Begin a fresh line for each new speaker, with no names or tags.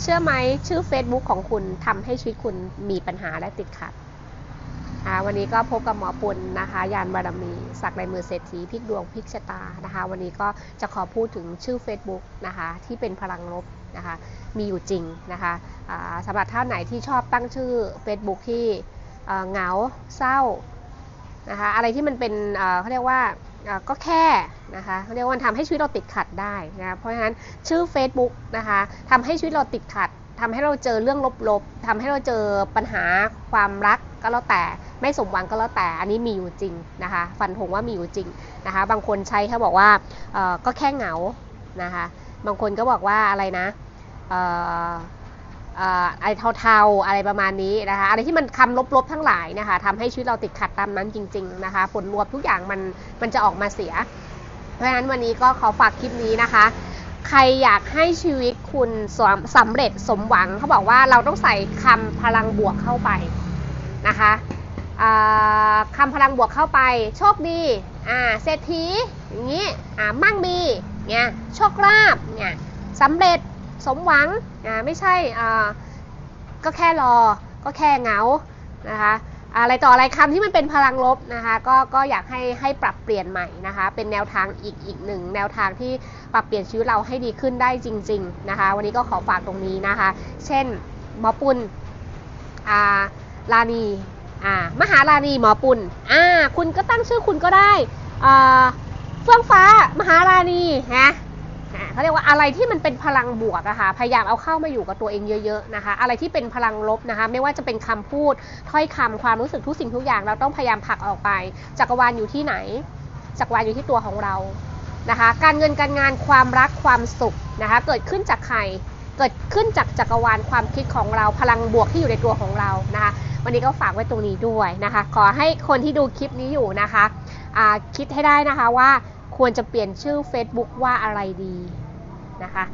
เชื่อไหมชื่อ Facebook ของคุณทำให้ชีวิตคุณมีปัญหาและติดขัดวันนี้ก็พบกับหมอปุณนะคะ ยานบารมี สักลายมือเศรษฐีพลิกดวงพลิกชะตานะคะ วันนี้ก็จะขอพูดถึงชื่อ Facebook นะคะ ที่เป็นพลังลบนะคะ มีอยู่จริงนะคะสำหรับท่านไหนที่ชอบตั้งชื่อ Facebook ที่เหงาเศร้านะคะ อะไรที่มันเป็นเขาเรียกว่า ก็แค่นะคะเรียกว่าทำให้ชีวิตเราติดขัดได้นะเพราะฉะนั้นชื่อ Facebook นะคะทำให้ชีวิตเราติดขัดทำให้เราเจอเรื่องลบๆทำให้เราเจอปัญหาความรักก็แล้วแต่ไม่สมหวังก็แล้วแต่อันนี้มีอยู่จริงนะคะฟันธงว่ามีอยู่จริงนะคะบางคนใช้เขาบอกว่าก็แค่เหงานะคะบางคนก็บอกว่าอะไรนะ อะไรเทาๆอะไรประมาณนี้นะคะอะไรที่มันคำลบๆทั้งหลายนะคะทำให้ชีวิตเราติดขัดตามนั้นจริง ๆนะคะ ผลรวมทุกอย่างมันมันจะออกมาเสีย เพราะฉะนั้นวันนี้ก็ขอฝากคลิปนี้นะคะ ใครอยากให้ชีวิตคุณสำสำเร็จสมหวังเขาบอกว่าเราต้องใส่คำพลังบวกเข้าไปนะคะอ่าคำพลังบวกเข้าไป โชคดีอ่าเศรษฐีอย่างนี้อ่ามั่งมีเนี่ยโชคลาภเนี่ยสำเร็จ สมหวังอ่าไม่ใช่อ่าก็แค่รอ ก็แค่เหงานะคะอะไรต่ออะไรคำที่มันเป็นพลังลบนะคะก็ก็อยากให้ให้ปรับเปลี่ยนใหม่นะคะเป็นแนวทางอีกอีกหนึ่งแนวทางที่ปรับเปลี่ยนชีวิตเราให้ดีขึ้นได้จริง ๆนะคะ วันนี้ก็ขอฝากตรงนี้นะคะ เช่นหมอปุณอ่าลานีอ่ามหาลานีหมอปุณอ่าคุณก็ตั้งชื่อคุณก็ได้อ่าเฟื่องฟ้ามหาลานีฮ อะไรที่มันเป็นพลังบวกอะค่ะพยายามเอาเข้ามาอยู่กับตัวเองเยอะๆนะคะ อะไรที่เป็นพลังลบนะคะ ไม่ว่าจะเป็นคำพูดถ้อยคำความรู้สึกทุกสิ่งทุกอย่าง เราต้องพยายามผลักออกไป จักรวาลอยู่ที่ไหน จักรวาลอยู่ที่ตัวของเรานะคะ การเงินการงานความรักความสุขนะคะ เกิดขึ้นจากใครเกิดขึ้นจากจักรวาลความคิดของเราพลังบวกที่อยู่ในตัวของเรานะคะ วันนี้ก็ฝากไว้ตรงนี้ด้วยนะคะ ขอให้คนที่ดูคลิปนี้อยู่นะคะคิดให้ได้นะคะว่าควรจะเปลี่ยนชื่อ Facebook ว่าอะไรดี นะคะ